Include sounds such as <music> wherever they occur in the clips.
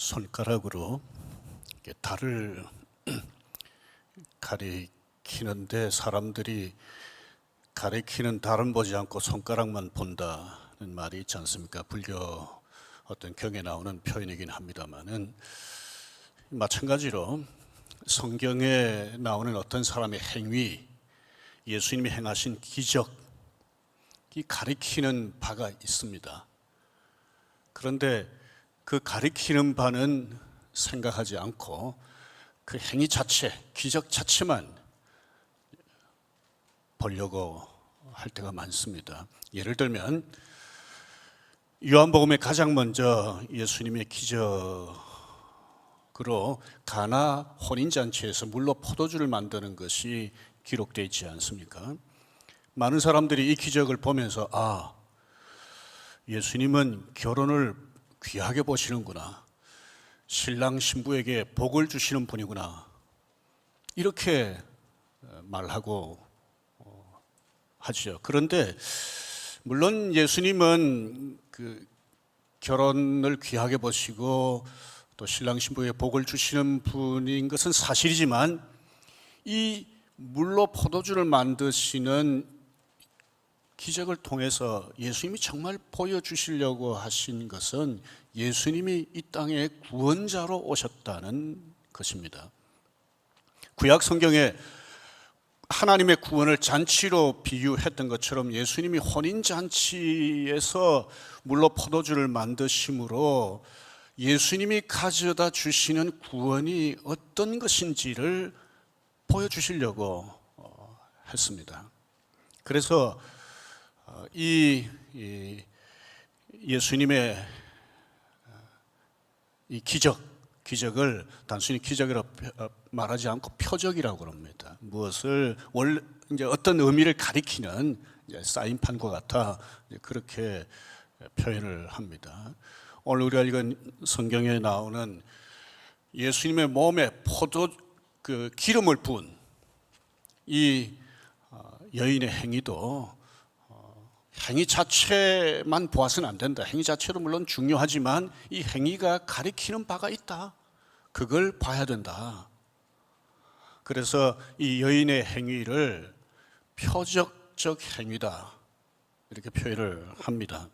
손가락으로 달을 <clears throat> 가리키는데 사람들이 가리키는 달은 보지 않고 손가락만 본다는 말이 있지 않습니까? 불교 어떤 경에 나오는 표현이긴 합니다만은 마찬가지로 성경에 나오는 어떤 사람의 행위, 예수님이 행하신 기적, 이 가리키는 바가 있습니다. 그런데 그 가리키는 바는 생각하지 않고 그 행위 자체, 기적 자체만 보려고 할 때가 많습니다. 예를 들면 요한복음에 가장 먼저 예수님의 기적으로 가나 혼인 잔치에서 물로 포도주를 만드는 것이 기록되어 있지 않습니까? 많은 사람들이 이 기적을 보면서 아 예수님은 결혼을 귀하게 보시는구나. 신랑 신부에게 복을 주시는 분이구나. 이렇게 말하고 어, 하죠. 그런데 물론 예수님은 그 결혼을 귀하게 보시고 또 신랑 신부에게 복을 주시는 분인 것은 사실이지만 이 물로 포도주를 만드시는 기적을 통해서 예수님이 정말 보여주시려고 하신 것은 예수님이 이 땅에 구원자로 오셨다는 것입니다. 구약 성경에 하나님의 구원을 잔치로 비유했던 것처럼 예수님이 혼인 잔치에서 물로 포도주를 만드심으로 예수님이 가져다 주시는 구원이 어떤 것인지를 보여주시려고 어, 했습니다. 그래서 어, 이, 이 예수님의 어, 이 기적, 기적을 단순히 기적이라고 어, 말하지 않고 표적이라고 합니다. 무엇을 원 이제 어떤 의미를 가리키는 사인판과 같아 그렇게 표현을 합니다. 오늘 우리가 읽은 성경에 나오는 예수님의 몸에 포도 그 기름을 부은 이 여인의 행위도 행위 자체만 보아서는 안 된다. 행위 자체도 물론 중요하지만 이 행위가 가리키는 바가 있다. 그걸 봐야 된다. 그래서 이 여인의 행위를 표적적 행위다. 이렇게 표현을 합니다.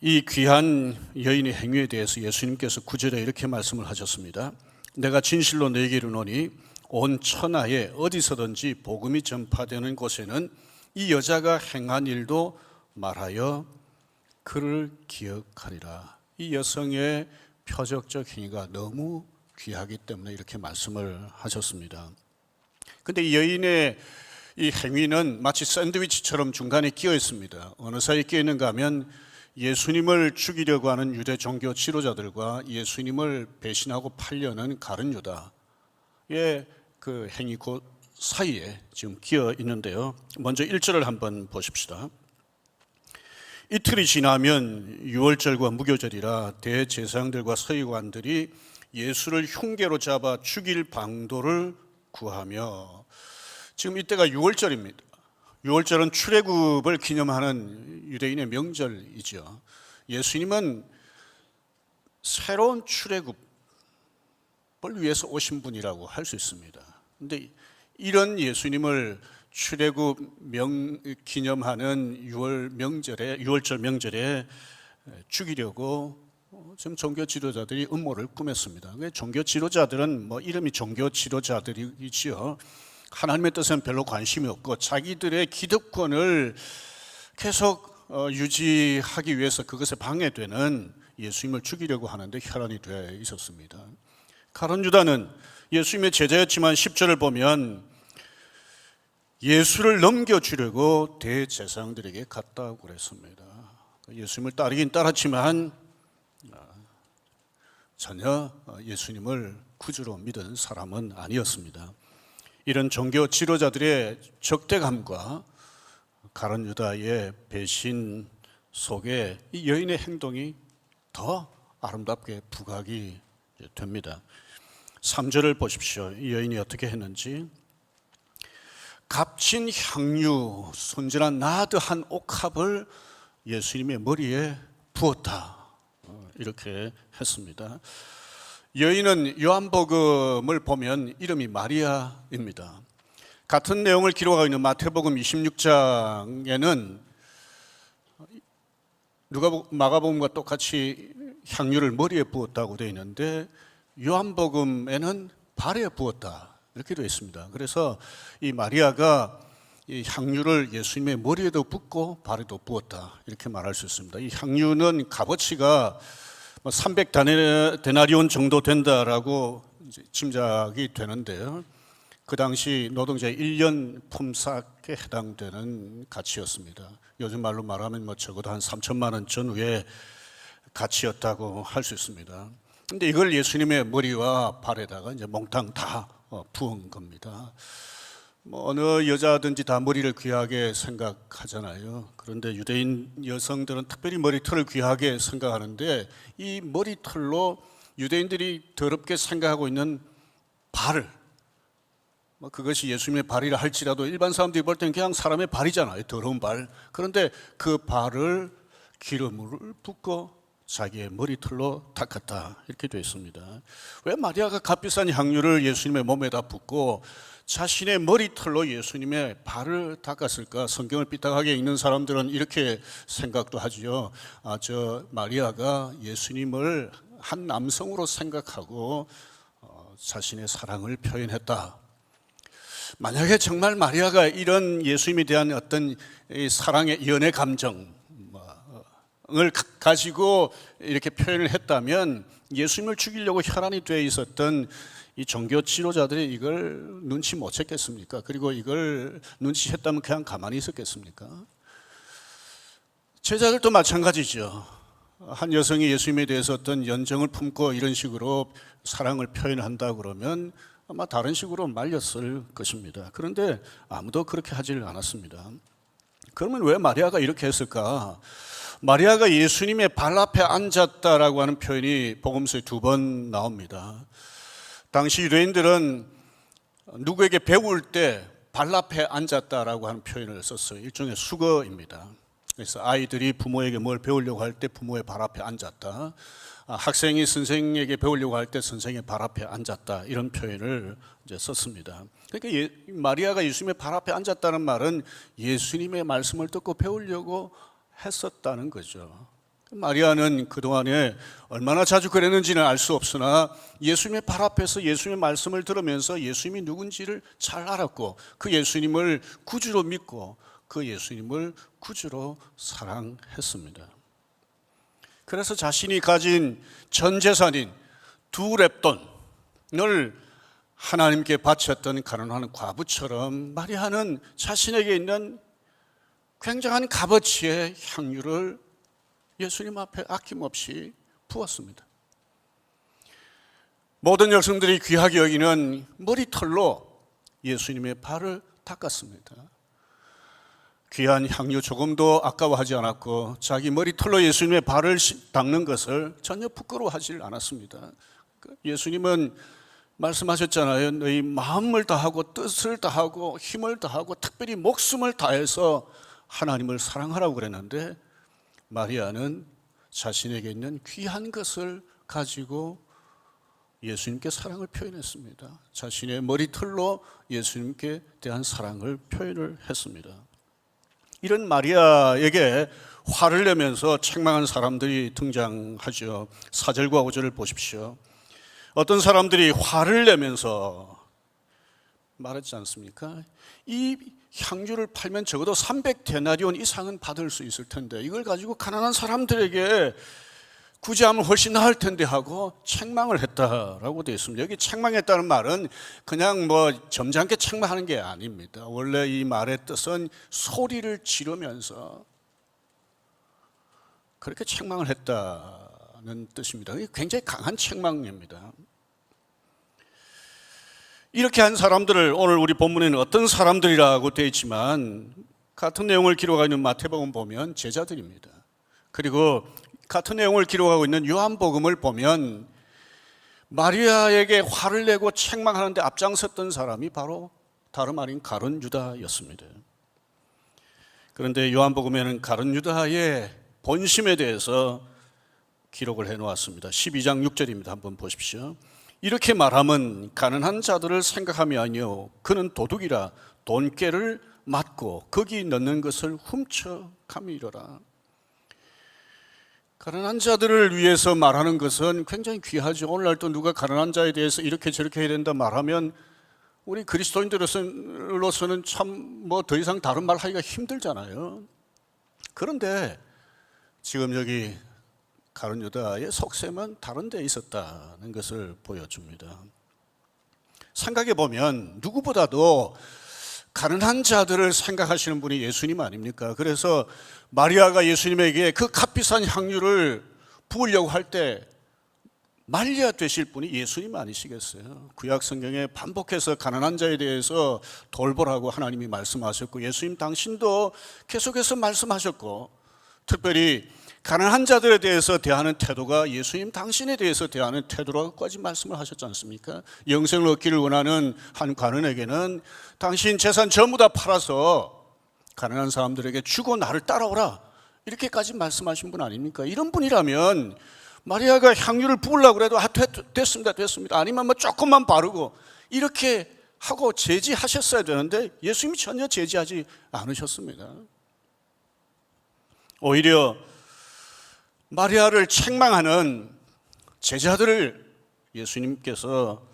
이 귀한 여인의 행위에 대해서 예수님께서 구절에 이렇게 말씀을 하셨습니다. 내가 진실로 너에게 이르노니 온 천하에 어디서든지 복음이 전파되는 곳에는 이 여자가 행한 일도 말하여 그를 기억하리라. 이 여성의 표적적 행위가 너무 귀하기 때문에 이렇게 말씀을 하셨습니다. 근데 이 여인의 이 행위는 마치 샌드위치처럼 중간에 끼어 있습니다. 어느 사이에 끼어 있는가 하면 예수님을 죽이려고 하는 유대 종교 지도자들과 예수님을 배신하고 팔려는 가른 유다의 그 행위 그 사이에 지금 끼어 있는데요. 먼저 1절을 한번 보십시다. 이틀이 지나면 유월절과 무교절이라 대제사장들과 서기관들이 예수를 흉계로 잡아 죽일 방도를 구하며 지금 이때가 유월절입니다. 유월절은 출애굽을 기념하는 유대인의 명절이죠. 예수님은 새로운 출애굽을 위해서 오신 분이라고 할 수 있습니다. 근데 이런 예수님을 출애굽 명 기념하는 6월 명절에 6월절 명절에 죽이려고 지금 종교 지도자들이 음모를 꾸몄습니다. 종교 지도자들은 뭐 이름이 종교 지도자들이지요. 하나님의 뜻은 별로 관심이 없고 자기들의 기득권을 계속 어, 유지하기 위해서 그것에 방해되는 예수님을 죽이려고 하는데 혈안이 되어 있었습니다. 가론 유다는 예수님의 제자였지만 10절을 보면 예수를 넘겨주려고 대제사장들에게 갔다고 그랬습니다. 예수님을 따르긴 따랐지만 아, 전혀 예수님을 구주로 믿은 사람은 아니었습니다. 이런 종교 지도자들의 적대감과 가론 유다의 배신 속에 이 여인의 행동이 더 아름답게 부각이 됩니다. 3절을 보십시오. 이 여인이 어떻게 했는지. 값진 향유, 순진한 나드한 옥합을 예수님의 머리에 부었다. 어, 이렇게 했습니다. 여인은 요한복음을 보면 이름이 마리아입니다. 같은 내용을 기록하고 있는 마태복음 26장에는 누가 마가복음과 똑같이 향유를 머리에 부었다고 되어 있는데 요한복음에는 발에 부었다 이렇게 되어 있습니다. 그래서 이 마리아가 이 향유를 예수님의 머리에도 붓고 발에도 부었다 이렇게 말할 수 있습니다. 이 향유는 값어치가 300 데나리온 정도 된다라고 짐작이 되는데요. 그 당시 노동자 1년 품삯에 해당되는 가치였습니다. 요즘 말로 말하면 뭐 적어도 한 3천만 원 전후의 가치였다고 할 수 있습니다. 근데 이걸 예수님의 머리와 발에다가 이제 몽땅 다 어, 부은 겁니다. 뭐 어느 여자든지 다 머리를 귀하게 생각하잖아요. 그런데 유대인 여성들은 특별히 머리털을 귀하게 생각하는데 이 머리털로 유대인들이 더럽게 생각하고 있는 발을 뭐 그것이 예수님의 발이라 할지라도 일반 사람들이 볼 때는 그냥 사람의 발이잖아요. 더러운 발. 그런데 그 발을 기름을 붓고 자기의 머리털로 닦았다. 이렇게 되어 있습니다. 왜 마리아가 값비싼 향유를 예수님의 몸에다 붓고 자신의 머리털로 예수님의 발을 닦았을까? 성경을 삐딱하게 읽는 사람들은 이렇게 생각도 하지요. 아, 저 마리아가 예수님을 한 남성으로 생각하고 어, 자신의 사랑을 표현했다. 만약에 정말 마리아가 이런 예수님에 대한 어떤 이 사랑의 연애 감정 을 가- 가지고 이렇게 표현을 했다면 예수님을 죽이려고 혈안이 되어 있었던 이 종교 지도자들이 이걸 눈치 못 챘겠습니까? 그리고 이걸 눈치챘다면 그냥 가만히 있었겠습니까? 제자들도 마찬가지죠. 한 여성이 예수님에 대해서 어떤 연정을 품고 이런 식으로 사랑을 표현한다 그러면 아마 다른 식으로 말렸을 것입니다. 그런데 아무도 그렇게 하질 않았습니다. 그러면 왜 마리아가 이렇게 했을까? 마리아가 예수님의 발 앞에 앉았다라고 하는 표현이 복음서에 두 번 나옵니다. 당시 유대인들은 누구에게 배울 때 발 앞에 앉았다라고 하는 표현을 썼어요. 일종의 수거입니다. 그래서 아이들이 부모에게 뭘 배우려고 할 때 부모의 발 앞에 앉았다. 아, 학생이 선생에게 배우려고 할 때 선생의 발 앞에 앉았다. 이런 표현을 이제 썼습니다. 그러니까 예, 마리아가 예수님의 발 앞에 앉았다는 말은 예수님의 말씀을 듣고 배우려고 했었다는 거죠. 마리아는 그동안에 얼마나 자주 그랬는지는 알 수 없으나 예수님의 발 앞에서 예수님의 말씀을 들으면서 예수님이 누군지를 잘 알았고 그 예수님을 구주로 믿고 그 예수님을 구주로 사랑했습니다. 그래서 자신이 가진 전 재산인 두 랩돈을 하나님께 바쳤던 가난한 과부처럼 마리아는 자신에게 있는 굉장한 값어치의 향유를 예수님 앞에 아낌없이 부었습니다. 모든 여성들이 귀하게 여기는 머리털로 예수님의 발을 닦았습니다. 귀한 향유 조금도 아까워하지 않았고 자기 머리털로 예수님의 발을 닦는 것을 전혀 부끄러워하지 않았습니다. 그 예수님은 말씀하셨잖아요. 너희 마음을 다하고 뜻을 다하고 힘을 다하고 특별히 목숨을 다해서 하나님을 사랑하라고 그랬는데 마리아는 자신에게 있는 귀한 것을 가지고 예수님께 사랑을 표현했습니다. 자신의 머리털로 예수님께 대한 사랑을 표현을 했습니다. 이런 마리아에게 화를 내면서 책망한 사람들이 등장하죠. 4절과 5절을 보십시오. 어떤 사람들이 화를 내면서 말하지 않습니까? 이 향유를 팔면 적어도 300데나리온 이상은 받을 수 있을 텐데 이걸 가지고 가난한 사람들에게 구제하면 훨씬 나을 텐데 하고 책망을 했다라고 되어 있습니다. 여기 책망했다는 말은 그냥 뭐 점잖게 책망하는 게 아닙니다. 원래 이 말의 뜻은 소리를 지르면서 그렇게 책망을 했다는 뜻입니다. 굉장히 강한 책망입니다. 이렇게 한 사람들을 오늘 우리 본문에는 어떤 사람들이라고 되어 있지만 같은 내용을 기록하고 있는 마태복음 보면 제자들입니다. 그리고 같은 내용을 기록하고 있는 요한복음을 보면 마리아에게 화를 내고 책망하는데 앞장섰던 사람이 바로 다름 아닌 가론 유다였습니다. 그런데 요한복음에는 가론 유다의 본심에 대해서 기록을 해 놓았습니다. 12장 6절입니다. 한번 보십시오. 이렇게 말하면 가난한 자들을 생각함이 아니요 그는 도둑이라 돈깨를 맞고 거기 넣는 것을 훔쳐 감이러라. 가난한 자들을 위해서 말하는 것은 굉장히 귀하죠. 오늘날 또 누가 가난한 자에 대해서 이렇게 저렇게 해야 된다 말하면 우리 그리스도인들로서는 참 뭐 더 이상 다른 말 하기가 힘들잖아요. 그런데 지금 여기 가룟 유다의 속셈은 다른 데 있었다는 것을 보여줍니다. 생각해 보면 누구보다도 가난한 자들을 생각하시는 분이 예수님 아닙니까? 그래서 마리아가 예수님에게 그 값비싼 향유를 부으려고 할 때 말리아 되실 분이 예수님 아니시겠어요? 구약 성경에 반복해서 가난한 자에 대해서 돌보라고 하나님이 말씀하셨고 예수님 당신도 계속해서 말씀하셨고 특별히 가난한 자들에 대해서 대하는 태도가 예수님 당신에 대해서 대하는 태도라고까지 말씀을 하셨지 않습니까? 영생을 얻기를 원하는 한 관원에게는 당신 재산 전부 다 팔아서 가난한 사람들에게 주고 나를 따라오라 이렇게까지 말씀하신 분 아닙니까? 이런 분이라면 마리아가 향유를 부으려고 그래도 아 됐, 됐습니다 됐습니다 아니면 뭐 조금만 바르고 이렇게 하고 제지하셨어야 되는데 예수님이 전혀 제지하지 않으셨습니다. 오히려 마리아를 책망하는 제자들을 예수님께서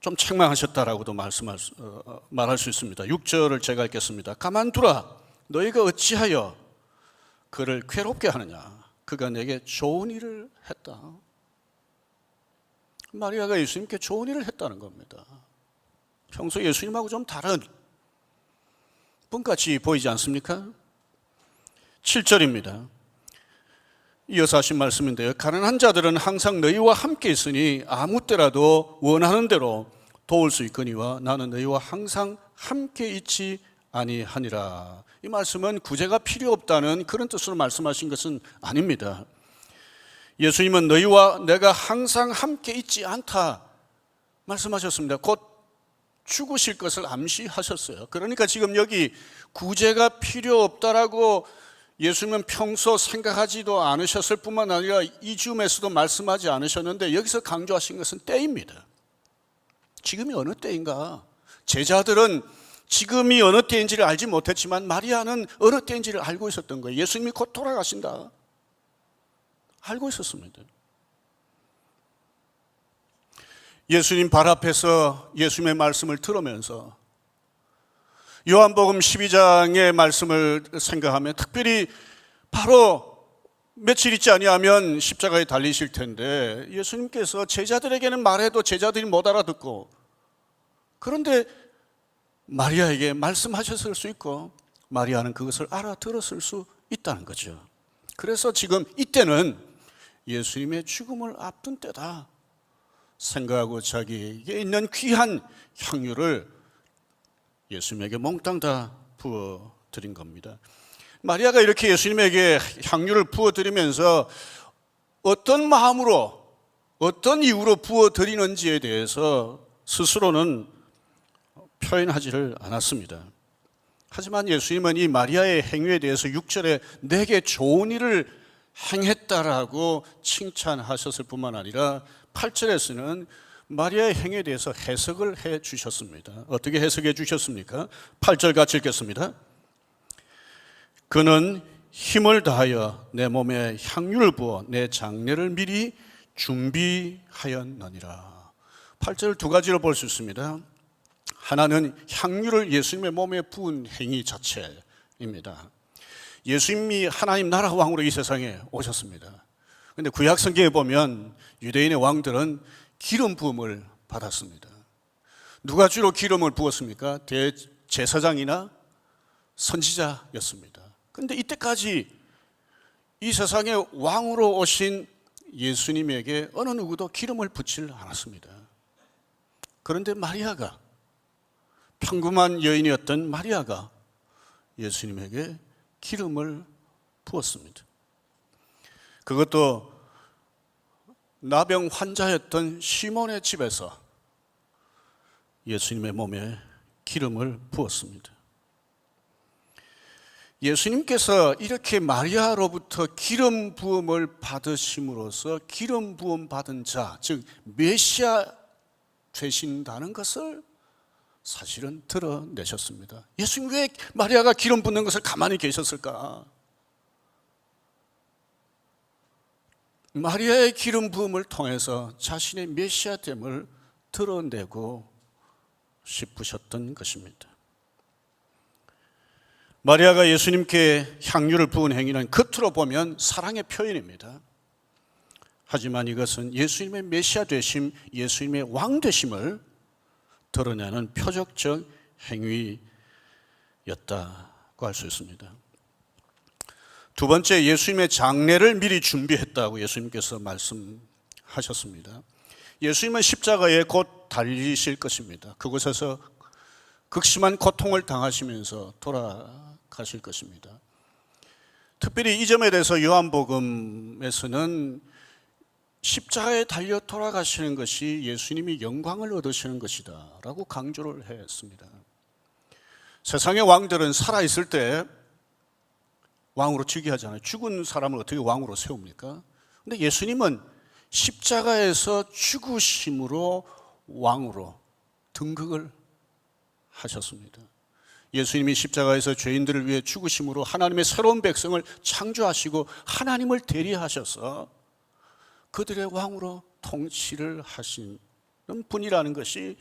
좀 책망하셨다라고도 말씀할 수, 어, 어, 말할 수 있습니다. 6절을 제가 읽겠습니다. 가만두라 너희가 어찌하여 그를 괴롭게 하느냐 그가 내게 좋은 일을 했다. 마리아가 예수님께 좋은 일을 했다는 겁니다. 평소 예수님하고 좀 다른 분같이 보이지 않습니까? 7절입니다. 이어서 하신 말씀인데요. 가난한 자들은 항상 너희와 함께 있으니 아무 때라도 원하는 대로 도울 수 있거니와 나는 너희와 항상 함께 있지 아니하니라. 이 말씀은 구제가 필요 없다는 그런 뜻으로 말씀하신 것은 아닙니다. 예수님은 너희와 내가 항상 함께 있지 않다 말씀하셨습니다. 곧 죽으실 것을 암시하셨어요. 그러니까 지금 여기 구제가 필요 없다라고 예수님은 평소 생각하지도 않으셨을 뿐만 아니라 이 줌에서도 말씀하지 않으셨는데 여기서 강조하신 것은 때입니다. 지금이 어느 때인가? 제자들은 지금이 어느 때인지를 알지 못했지만 마리아는 어느 때인지를 알고 있었던 거예요. 예수님이 곧 돌아가신다. 알고 있었습니다. 예수님 발 앞에서 예수님의 말씀을 들으면서 요한복음 12장의 말씀을 생각하면 특별히 바로 며칠 있지 아니하면 십자가에 달리실 텐데 예수님께서 제자들에게는 말해도 제자들이 못 알아듣고 그런데 마리아에게 말씀하셨을 수 있고 마리아는 그것을 알아들었을 수 있다는 거죠. 그래서 지금 이때는 예수님의 죽음을 앞둔 때다 생각하고 자기에게 있는 귀한 향유를 예수님에게 몽땅 다 부어 드린 겁니다. 마리아가 이렇게 예수님에게 향유를 부어 드리면서 어떤 마음으로 어떤 이유로 부어 드리는지에 대해서 스스로는 표현하지를 않았습니다. 하지만 예수님은 이 마리아의 행위에 대해서 6절에 내게 좋은 일을 행했다라고 칭찬하셨을 뿐만 아니라 8절에서는 마리아의 행위에 대해서 해석을 해 주셨습니다. 어떻게 해석해 주셨습니까? 8절 같이 읽겠습니다. 그는 힘을 다하여 내 몸에 향유를 부어 내 장례를 미리 준비하였느니라. 8절 두 가지로 볼 수 있습니다. 하나는 향유를 예수님의 몸에 부은 행위 자체입니다. 예수님이 하나님 나라 왕으로 이 세상에 오셨습니다. 근데 구약 성경에 보면 유대인의 왕들은 기름 부음을 받았습니다. 누가 주로 기름을 부었습니까? 대제사장이나 선지자였습니다. 근데 이때까지 이 세상의 왕으로 오신 예수님에게 어느 누구도 기름을 붓질 않았습니다. 그런데 마리아가 평범한 여인이었던 마리아가 예수님에게 기름을 부었습니다. 그것도 나병 환자였던 시몬의 집에서 예수님의 몸에 기름을 부었습니다. 예수님께서 이렇게 마리아로부터 기름 부음을 받으심으로써 기름 부음 받은 자, 즉 메시아 되신다는 것을 사실은 드러내셨습니다. 예수님 왜 마리아가 기름 붓는 것을 가만히 계셨을까? 마리아의 기름 부음을 통해서 자신의 메시아됨을 드러내고 싶으셨던 것입니다. 마리아가 예수님께 향유를 부은 행위는 겉으로 보면 사랑의 표현입니다. 하지만 이것은 예수님의 메시아 되심, 예수님의 왕 되심을 드러내는 표적적 행위였다고 할 수 있습니다. 두 번째 예수님의 장례를 미리 준비했다고 예수님께서 말씀하셨습니다. 예수님은 십자가에 곧 달리실 것입니다. 그곳에서 극심한 고통을 당하시면서 돌아가실 것입니다. 특별히 이 점에 대해서 요한복음에서는 십자가에 달려 돌아가시는 것이 예수님이 영광을 얻으시는 것이다 라고 강조를 했습니다. 세상의 왕들은 살아있을 때 왕으로 즉위 하잖아요. 죽은 사람을 어떻게 왕으로 세웁니까? 근데 예수님은 십자가에서 죽으심으로 왕으로 등극을 하셨습니다. 예수님이 십자가에서 죄인들을 위해 죽으심으로 하나님의 새로운 백성을 창조하시고 하나님을 대리하셔서 그들의 왕으로 통치를 하시는 분이라는 것이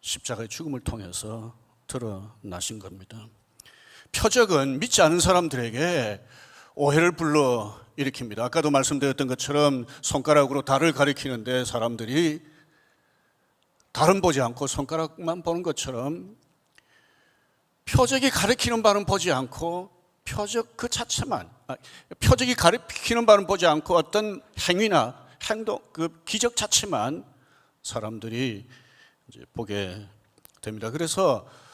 십자가의 죽음을 통해서 드러나신 겁니다. 표적은 믿지 않은 사람들에게 오해를 불러 일으킵니다. 아까도 말씀드렸던 것처럼 손가락으로 달을 가리키는데 사람들이 달은 보지 않고 손가락만 보는 것처럼 표적이 가리키는 바는 보지 않고 표적 그 자체만 아, 표적이 가리키는 바는 보지 않고 어떤 행위나 행동 그 기적 자체만 사람들이 보게 됩니다. 그래서 이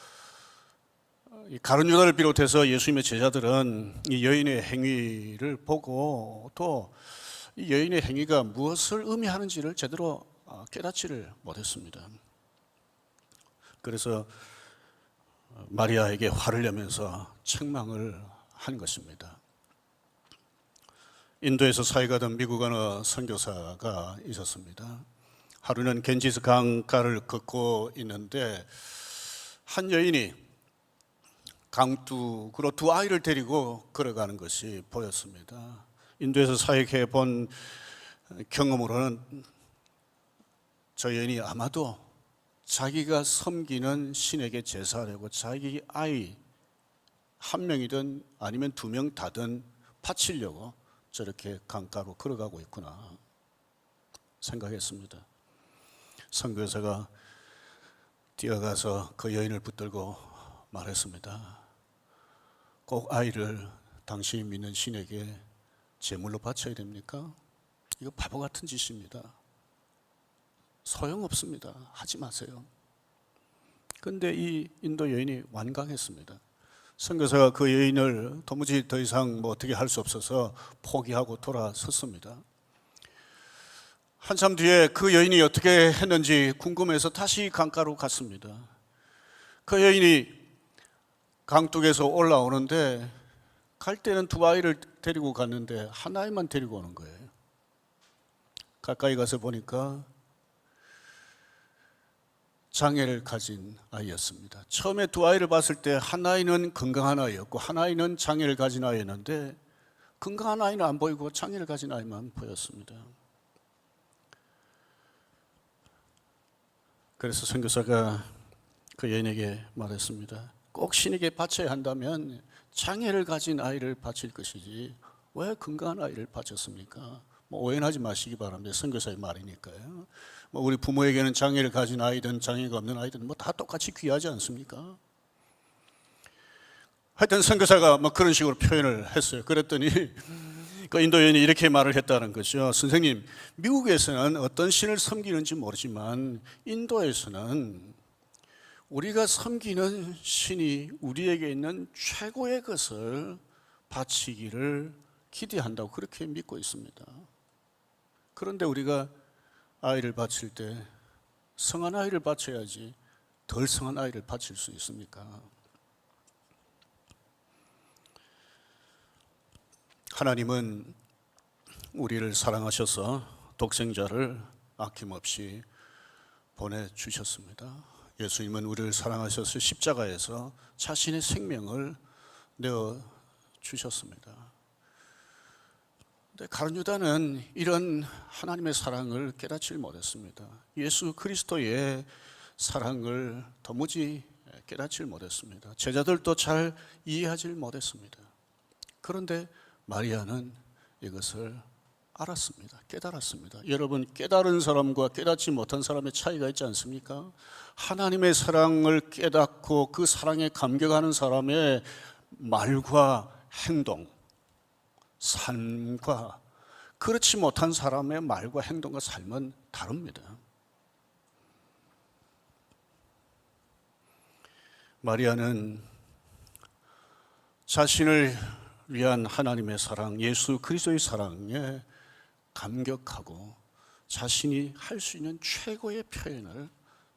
가룟 유다를 비롯해서 예수님의 제자들은 이 여인의 행위를 보고 또 이 여인의 행위가 무엇을 의미하는지를 제대로 아, 깨닫지를 못했습니다. 그래서 마리아에게 화를 내면서 책망을 한 것입니다. 인도에서 사회가던 미국 어느 선교사가 있었습니다. 하루는 겐지스 강가를 걷고 있는데 한 여인이 강둑으로 두 아이를 데리고 걸어가는 것이 보였습니다. 인도에서 사역해 본 경험으로는 저 여인이 아마도 자기가 섬기는 신에게 제사하려고 자기 아이 한 명이든 아니면 두 명 다든 바치려고 저렇게 강가로 걸어가고 있구나 생각했습니다. 선교사가 뛰어가서 그 여인을 붙들고 말했습니다. 꼭 아이를 당신이 믿는 신에게 제물로 바쳐야 됩니까? 이거 바보 같은 짓입니다. 소용없습니다. 하지 마세요. 근데 이 인도 여인이 완강했습니다. 선교사가 그 여인을 도무지 더 이상 뭐 어떻게 할 수 없어서 포기하고 돌아섰습니다. 한참 뒤에 그 여인이 어떻게 했는지 궁금해서 다시 강가로 갔습니다. 그 여인이 강둑에서 올라오는데 갈 때는 두 아이를 데리고 갔는데 한 아이만 데리고 오는 거예요. 가까이 가서 보니까 장애를 가진 아이였습니다. 처음에 두 아이를 봤을 때 한 아이는 건강한 아이였고 한 아이는 장애를 가진 아이였는데 건강한 아이는 안 보이고 장애를 가진 아이만 보였습니다. 그래서 선교사가 그 여인에게 말했습니다. 꼭 신에게 바쳐야 한다면 장애를 가진 아이를 바칠 것이지 왜 건강한 아이를 바쳤습니까? 뭐 오해하지 마시기 바랍니다. 선교사의 말이니까요. 뭐 우리 부모에게는 장애를 가진 아이든 장애가 없는 아이든 뭐 다 똑같이 귀하지 않습니까? 하여튼 선교사가 뭐 그런 식으로 표현을 했어요. 그랬더니 <laughs> 그 인도 여인이 이렇게 말을 했다는 거죠. 선생님, 미국에서는 어떤 신을 섬기는지 모르지만 인도에서는 우리가 섬기는 신이 우리에게 있는 최고의 것을 바치기를 기대한다고 그렇게 믿고 있습니다. 그런데 우리가 아이를 바칠 때 성한 아이를 바쳐야지 덜 성한 아이를 바칠 수 있습니까? 하나님은 우리를 사랑하셔서 독생자를 아낌없이 보내주셨습니다. 예수님은 우리를 사랑하셔서 십자가에서 자신의 생명을 내어 주셨습니다. 근데 가룟 유다는 이런 하나님의 사랑을 깨닫지 못했습니다. 예수 그리스도의 사랑을 도무지 깨닫지 못했습니다. 제자들도 잘 이해하지 못했습니다. 그런데 마리아는 이것을 알았습니다. 깨달았습니다. 여러분 깨달은 사람과 깨닫지 못한 사람의 차이가 있지 않습니까? 하나님의 사랑을 깨닫고 그 사랑에 감격하는 사람의 말과 행동, 삶과 그렇지 못한 사람의 말과 행동과 삶은 다릅니다. 마리아는 자신을 위한 하나님의 사랑, 예수 그리스도의 사랑에 감격하고 자신이 할 수 있는 최고의 표현을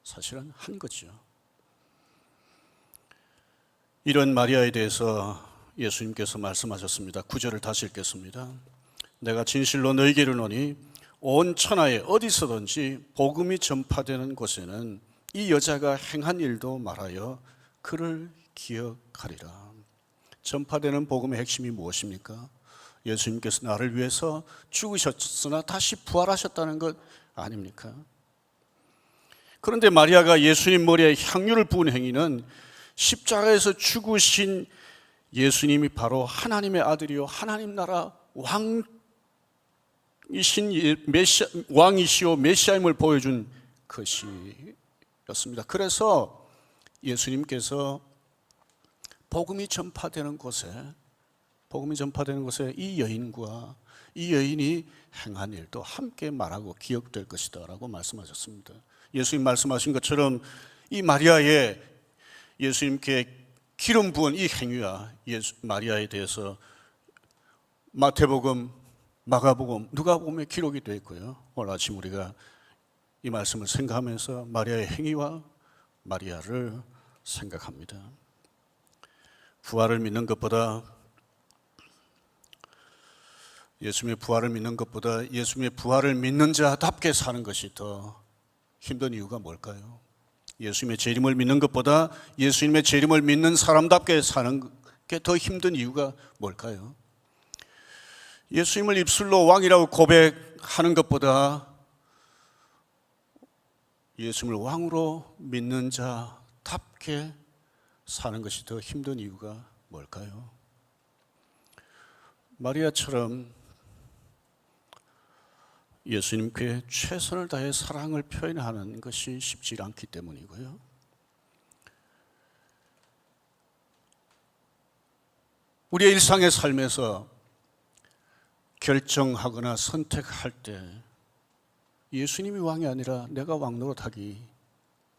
사실은 한 거죠. 이런 마리아에 대해서 예수님께서 말씀하셨습니다. 구절을 다시 읽겠습니다. 내가 진실로 너에게 이르노니 온 천하에 어디서든지 복음이 전파되는 곳에는 이 여자가 행한 일도 말하여 그를 기억하리라. 전파되는 복음의 핵심이 무엇입니까? 예수님께서 나를 위해서 죽으셨으나 다시 부활하셨다는 것 아닙니까? 그런데 마리아가 예수님 머리에 향유를 부은 행위는 십자가에서 죽으신 예수님이 바로 하나님의 아들이요 하나님 나라 왕이신 예- 메시 왕이시오 메시아임을 보여준 것이었습니다. 그래서 예수님께서 복음이 전파되는 곳에 복음이 전파되는 곳에 이 여인과 이 여인이 행한 일도 함께 말하고 기억될 것이다라고 말씀하셨습니다. 예수님 말씀하신 것처럼 이 마리아의 예수님께 기름 부은 이 행위와 예수, 마리아에 대해서 마태복음, 마가복음, 누가복음에 기록이 되어 있고요. 오늘 아침 우리가 이 말씀을 생각하면서 마리아의 행위와 마리아를 생각합니다. 부활을 믿는 것보다 예수님의 부활을 믿는 것보다 예수님의 부활을 믿는 자답게 사는 것이 더 힘든 이유가 뭘까요? 예수님의 재림을 믿는 것보다 예수님의 재림을 믿는 사람답게 사는 게 더 힘든 이유가 뭘까요? 예수님을 입술로 왕이라고 고백하는 것보다 예수님을 왕으로 믿는 자답게 사는 것이 더 힘든 이유가 뭘까요? 마리아처럼 예수님께 최선을 다해 사랑을 표현하는 것이 쉽지 않기 때문이고요. 우리의 일상의 삶에서 결정하거나 선택할 때 예수님이 왕이 아니라 내가 왕 노릇하기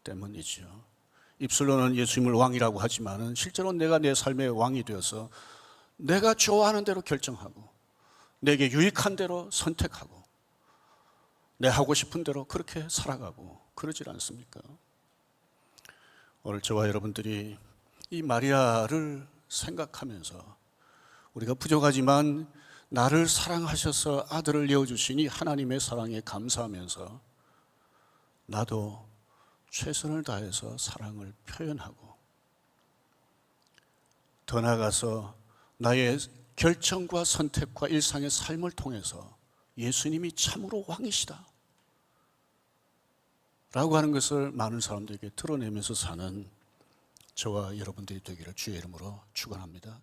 때문이죠. 입술로는 예수님을 왕이라고 하지만은 실제로 내가 내 삶의 왕이 되어서 내가 좋아하는 대로 결정하고 내게 유익한 대로 선택하고 내 하고 싶은 대로 그렇게 살아가고 그러질 않습니까? 오늘 저와 여러분들이 이 마리아를 생각하면서 우리가 부족하지만 나를 사랑하셔서 아들을 내어주시니 하나님의 사랑에 감사하면서 나도 최선을 다해서 사랑을 표현하고 더 나아가서 나의 결정과 선택과 일상의 삶을 통해서 예수님이 참으로 왕이시다. 라고 하는 것을 많은 사람들에게 드러내면서 사는 저와 여러분들이 되기를 주의 이름으로 축원합니다.